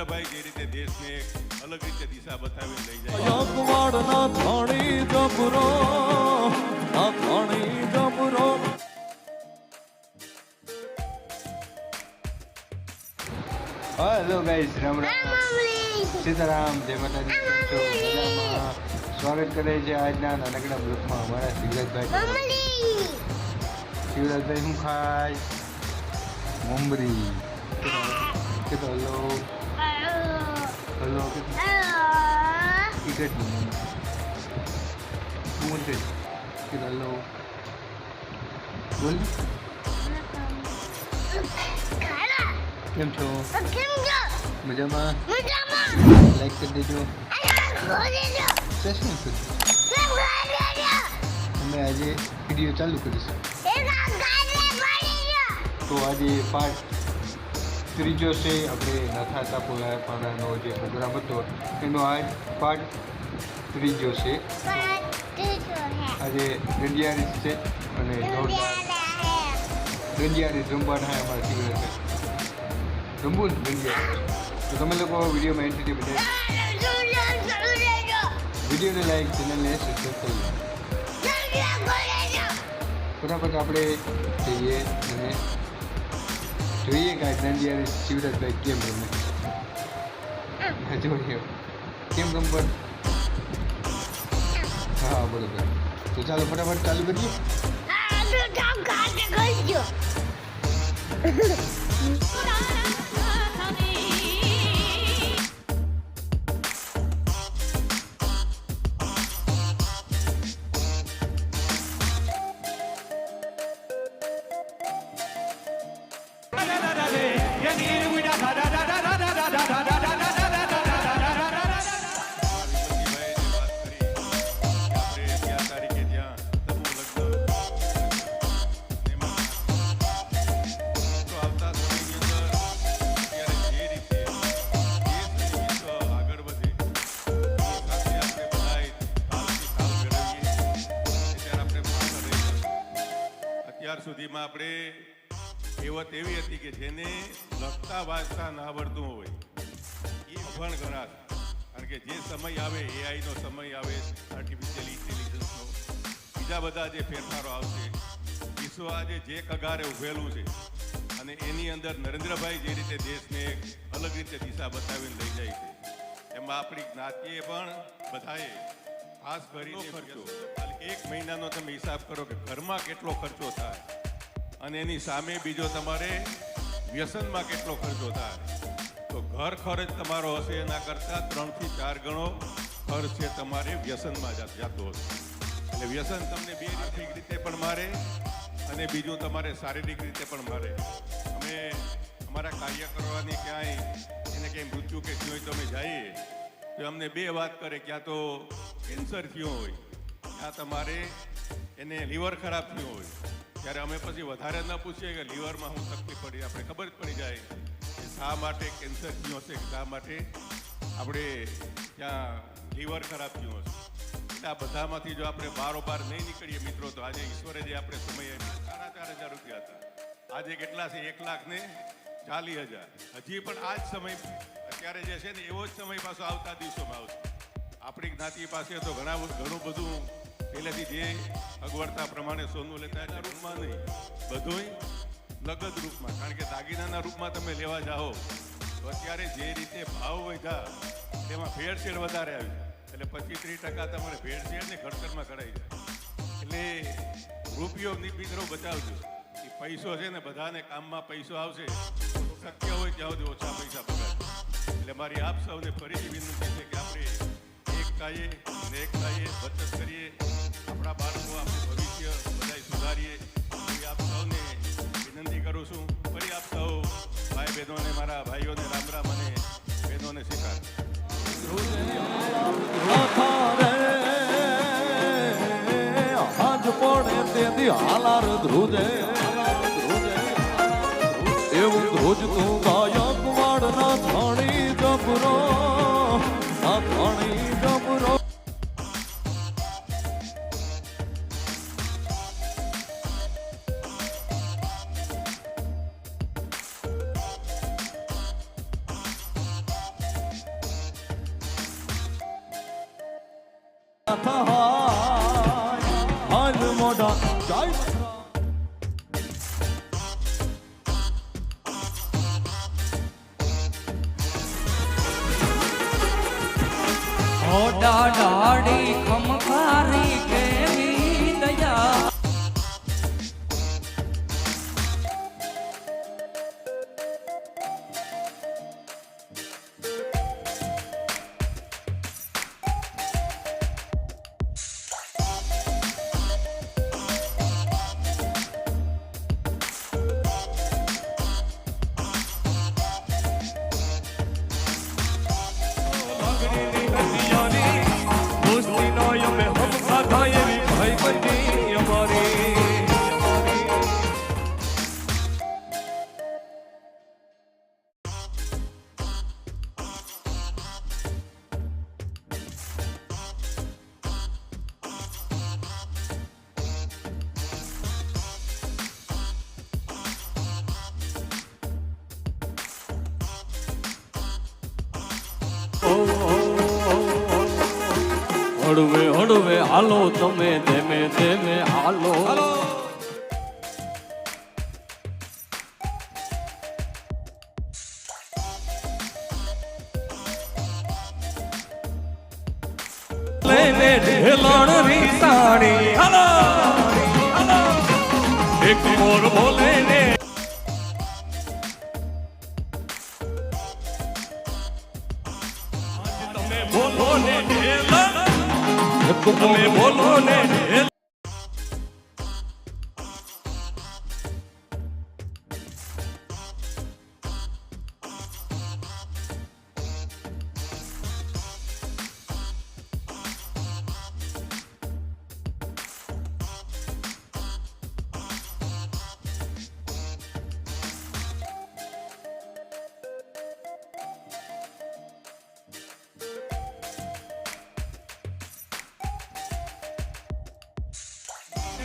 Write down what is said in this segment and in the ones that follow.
નરેન્દ્રભાઈ જે રીતે દેશને એક અલગ રીતે દિશા બતાવી લઈ જાય. યજવાડના ધણી જબરો આ ધણી જબરો. Hello guys Ram Ram. Sitaram જય માતાજી સ્વાગત કરે છે આજના નાનકડા ગ્રુપમાં અમારા શિવરાજભાઈ. શિવરાજભાઈ શું ખાય? મુંબરી. તો હલો ટિકટ હું કે કે હલો બોલ કેમ છો મજામાં લાઈક કરી દેજો કરજો અમે આજે વીડિયો ચાલુ કરીશું તો આજે પાર્ટ ત્રીજો છે, આપણે નાથા તાપોલાપાડાનો જે પ્રોગ્રામ હતો, એનો આજ પાર્ટ ત્રીજો છે. આજે ગંડિયારીસ છે અને રમવાના છે અમારા શિવરાજ રમવું ને ગંડિયારીસ તો તમે લોકો વિડીયોમાં એન્ટ્રી બધા વિડીયોને લાઈક ચેનલને સબસ્ક્રાઈબ કરી ફટાફટ આપણે જઈએ અને જોઈએ આ દાંડિયા શિવરાજભાઈ કેમ રમે હા, જોઈએ કેમ રમવા હા બરોબર તો ચાલો ફટાફટ ચાલુ કરીએ સુધીમાં આપણે કહેવત એવી હતી કે જેને લખતા વાંચતા ના આવડતું હોય. એ અભણ ગણાશે કારણ કે જે સમય આવે એઆઈનો સમય આવે આર્ટિફિશિયલ ઇન્ટેલિજન્સનો બીજા બધા જે ફેરફારો આવશે વિશ્વ આજે જે કગારે ઉભેલું છે અને એની અંદર નરેન્દ્રભાઈ જે રીતે દેશને એક અલગ રીતે દિશા બતાવીને લઈ જાય છે એમાં આપણી જ્ઞાતિએ પણ બધાએ ખાસ કરીને ખર્ચો. એક મહિનાનો તમે હિસાબ કરો કે ઘરમાં કેટલો ખર્ચો થાય. અને એની સામે બીજો તમારે વ્યસનમાં કેટલો ખર્ચો થાય? તો ઘર ખર્ચ તમારો હશે, એના કરતાં ત્રણથી ચાર ગણો ખર્ચ છે તમારે વ્યસનમાં જતો હશે. એટલે વ્યસન તમને બે આર્થિક રીતે પણ મારે અને બીજું તમારે શારીરિક રીતે પણ મારે. અમે અમારા કાર્ય કરવાની ક્યાંય એને ક્યાંય મૃત્યુ કે થયું હોય તો અમે જઈએ, તો અમને બે વાત કરે, ક્યાં તો કેન્સર થયું હોય, ક્યાં તમારે એને લીવર ખરાબ થયું હોય. ત્યારે અમે પછી વધારે ન પૂછીએ કે લીવરમાં શું તકલીફ પડી, આપણે ખબર જ પડી જાય કે શા માટે કેન્સર થયું હશે, શા માટે આપણે ત્યાં લીવર ખરાબ થયું હશે. એટલે આ બધામાંથી જો આપણે બારોબાર નહીં નીકળીએ મિત્રો, તો આજે ઈશ્વરે જે આપણે સમય આપ્યો સાડા ચાર હજાર રૂપિયા હતા. આજે કેટલા છે? એક લાખ ને ચાલીસ હજાર. હજી પણ આ જ સમય, અત્યારે જે છે ને એવો જ સમય પાછો આવતા દિવસોમાં આવશે. આપણી જ્ઞાતિ પાસે તો ઘણા, ઘણું બધું પહેલેથી જે અગવડતા પ્રમાણે સોનું લેતા એટલા રૂપમાં નહીં. બધુંય નગદ રૂપમાં. કારણ કે દાગીનાના રૂપમાં તમે લેવા જાઓ, તો અત્યારે જે રીતે ભાવ વધ્યા, તેમાં ભેળસેળ વધારે આવી. એટલે પચીસ ત્રીસ ટકા તમારે ભેળસેળ ને ઘડતરમાં કરાઈ જાય. એટલે રૂપિયો ની મિત્રો બચાવજો. એ પૈસો છે ને, બધાને કામમાં પૈસો આવશે શક્ય હોય ત્યાં સુધી ઓછા પૈસા પગાર એટલે મારી આપ સૌને ફરીથી વિનંતી છે કે આપણે એક થઈએ અને એક થઈએ બચત કરીએ. આપણા બાળકો ભવિષ્ય બધાય સુધારીએ. એવી આપ સૌને વિનંતી કરું છું. ફરી આપ સૌ ભાઈ બહેનોને મારા ભાઈઓને રામ રામ અને બહેનોને શીખાડ તેથી હાલાર ધ્રુજે. થાય હાલ મોઢા જય મથુરા હોડા ડાડી ખમખારી કેવી Oh, a. હળવે હાલો તમે ધીમે ધીમે હાલો. લઈને ઢેલણ રીસાણી હલો. હલો. એક મોર બોલે તમે બોલો ને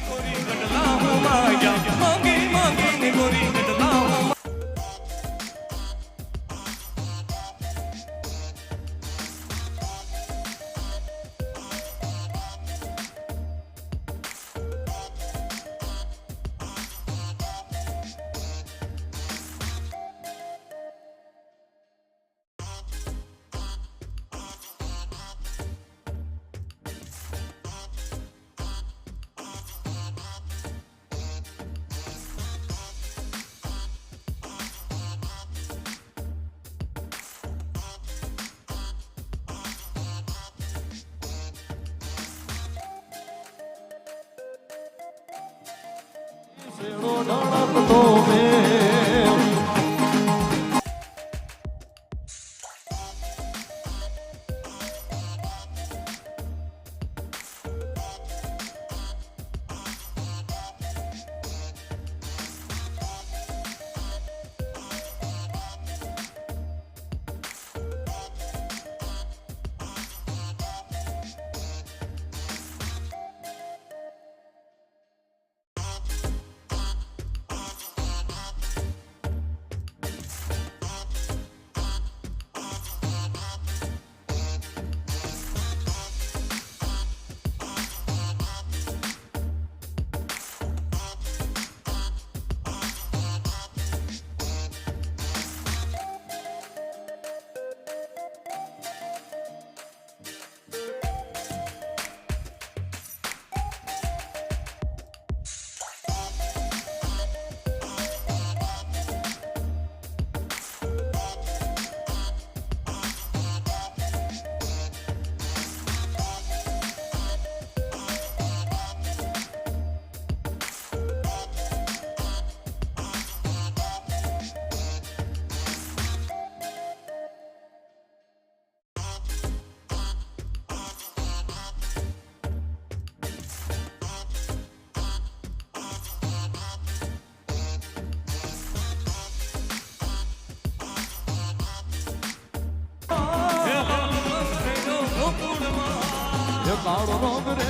Mangay, mangay, mangay, mangay, શેરો ધડકતો એ